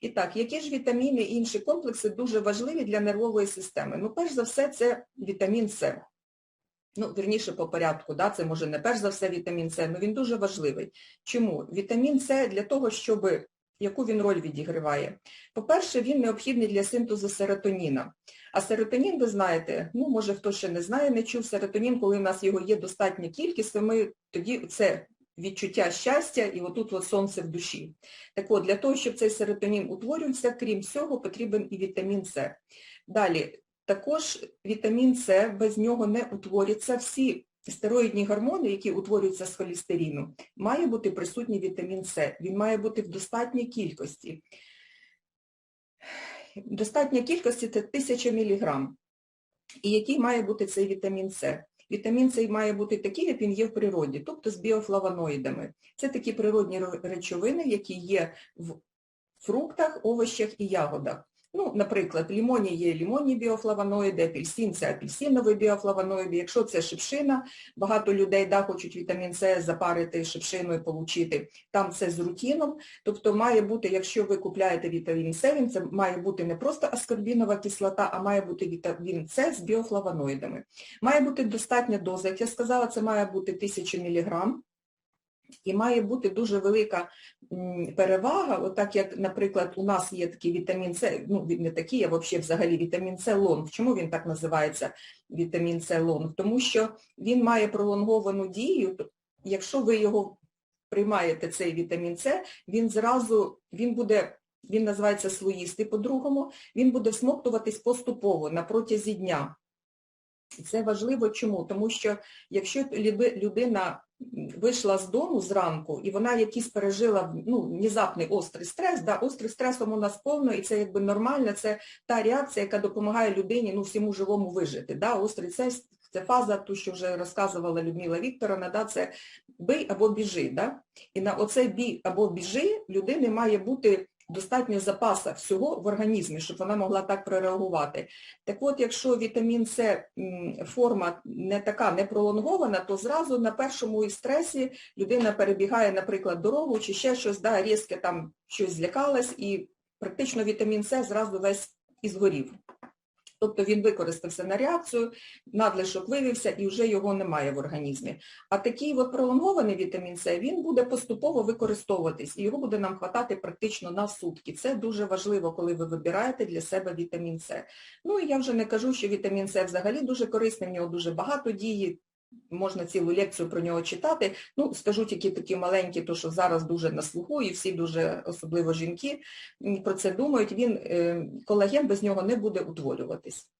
І так, які ж вітаміни і інші комплекси дуже важливі для нервової системи? Ну, перш за все, це вітамін С. Ну, вірніше по порядку, да, це може не перш за все вітамін С, але він дуже важливий. Чому? Вітамін С для того, щоб яку він роль відіграває? По-перше, він необхідний для синтезу серотоніна. А серотонін, ви знаєте, ну, може хто ще не знає, не чув серотонін, коли в нас його є достатня кількість, то ми тоді це відчуття щастя і отут от сонце в душі. Так от, для того, щоб цей серотонін утворювався, крім всього, потрібен і вітамін С. Далі, також вітамін С, без нього не утворяться всі стероїдні гормони, які утворюються з холестерину, має бути присутній вітамін С. Він має бути в достатній кількості. Достатня кількості це 1000 мг. І який має бути цей вітамін С? Вітамін С має бути такий, як він є в природі, тобто з біофлавоноїдами. Це такі природні речовини, які є в фруктах, овощах і ягодах. Ну, наприклад, лімоні є лімонні біофлавоноїди, апельсин це апельсинові біофлавоноїди. Якщо це шипшина, багато людей да, хочуть вітамін С запарити шипшину і отримати. Там це з рутіном. Тобто має бути, якщо ви купляєте вітамін С, він це має бути не просто аскорбінова кислота, а має бути вітамін С з біофлавоноїдами. Має бути достатня доза, як я сказала, це має бути 1000 мг. І має бути дуже велика перевага, отак як, наприклад, у нас є такий вітамін С, ну не такий, а взагалі вітамін С лонг. Чому він так називається вітамін С лонг? Тому що він має пролонговану дію, якщо ви його приймаєте, цей вітамін С, він зразу, він буде, він називається слоїстий по-другому, він буде всмоктуватись поступово на протязі дня. Це важливо чому? Тому що якщо людина вийшла з дому зранку, і вона якийсь пережила ну, внезапний острий стрес, да, острий стресом у нас повно, і це якби нормально, це та реакція, яка допомагає людині ну, всьому живому вижити. Да, Острий стрес це фаза, ту, що вже розказувала Людмила Вікторовна, да, це бий або біжи. Да? І на оцей бій або біжи людини має бути достатньо запаса всього в організмі, щоб вона могла так прореагувати. Так от, якщо вітамін С форма не така не пролонгована, то зразу на першому стресі людина перебігає, наприклад, дорогу чи ще щось, да, різке там щось злякалась, і практично вітамін С зразу весь і згорів. Тобто він використався на реакцію, надлишок вивівся і вже його немає в організмі. А такий от пролонгований вітамін С, він буде поступово використовуватись, і його буде нам хватати практично на сутки. Це дуже важливо, коли ви вибираєте для себе вітамін С. Ну і я вже не кажу, що вітамін С взагалі дуже корисний, в нього дуже багато дії, можна цілу лекцію про нього читати. Ну, скажу тільки такі маленькі, то що зараз дуже на слуху, і всі дуже, особливо жінки, про це думають, він, колаген без нього не буде утворюватись.